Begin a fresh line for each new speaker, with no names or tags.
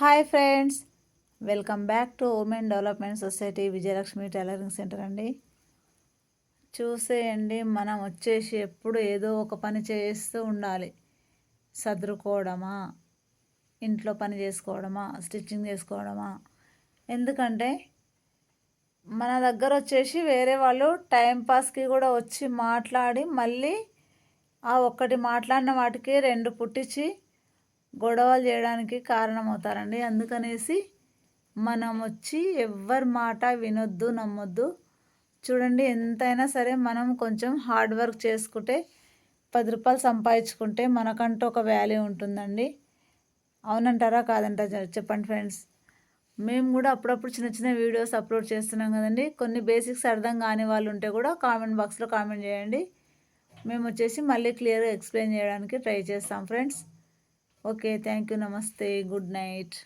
Hi friends welcome back to women development society Vijayalakshmi tailoring centre అండి. చూసేయండి మనం వచ్చేసి ఎప్పుడు ఏదో ఒక పని చేస్తూ ఉండాలి. సర్దుకోవడమా ఇంట్లో పని చేసుకోవడమా? స్టిచ్చింగ్ చేసుకోవడమా? ఎందుకంటే మన దగ్గర వచ్చేసి వేరే వాళ్ళు టైంపాస్కి కూడా వచ్చి మాట్లాడి మళ్ళీ ఆ ఒక్కటి మాట్లాడిన వాటికి రెండు పుట్టించి గొడవలు చేయడానికి కారణమవుతారండి. అందుకనేసి మనం వచ్చి ఎవ్వరి మాట వినొద్దు నమ్మొద్దు. చూడండి ఎంతైనా సరే మనం కొంచెం హార్డ్ వర్క్ చేసుకుంటే పది రూపాయలు సంపాదించుకుంటే మనకంటూ ఒక వాల్యూ ఉంటుందండి. అవునంటారా కాదంటారా చెప్పండి ఫ్రెండ్స్. మేము కూడా అప్పుడప్పుడు చిన్న చిన్న వీడియోస్ అప్లోడ్ చేస్తున్నాం కదండి. కొన్ని బేసిక్స్ అర్థం కాని వాళ్ళు ఉంటే కూడా కామెంట్ బాక్స్లో కామెంట్ చేయండి. మేము వచ్చేసి మళ్ళీ క్లియర్గా ఎక్స్ప్లెయిన్ చేయడానికి ట్రై చేస్తాం ఫ్రెండ్స్. ಓಕೆ ಥ್ಯಾಂಕ್ ಯು ನಮಸ್ತೆ ಗುಡ್ ನೈಟ್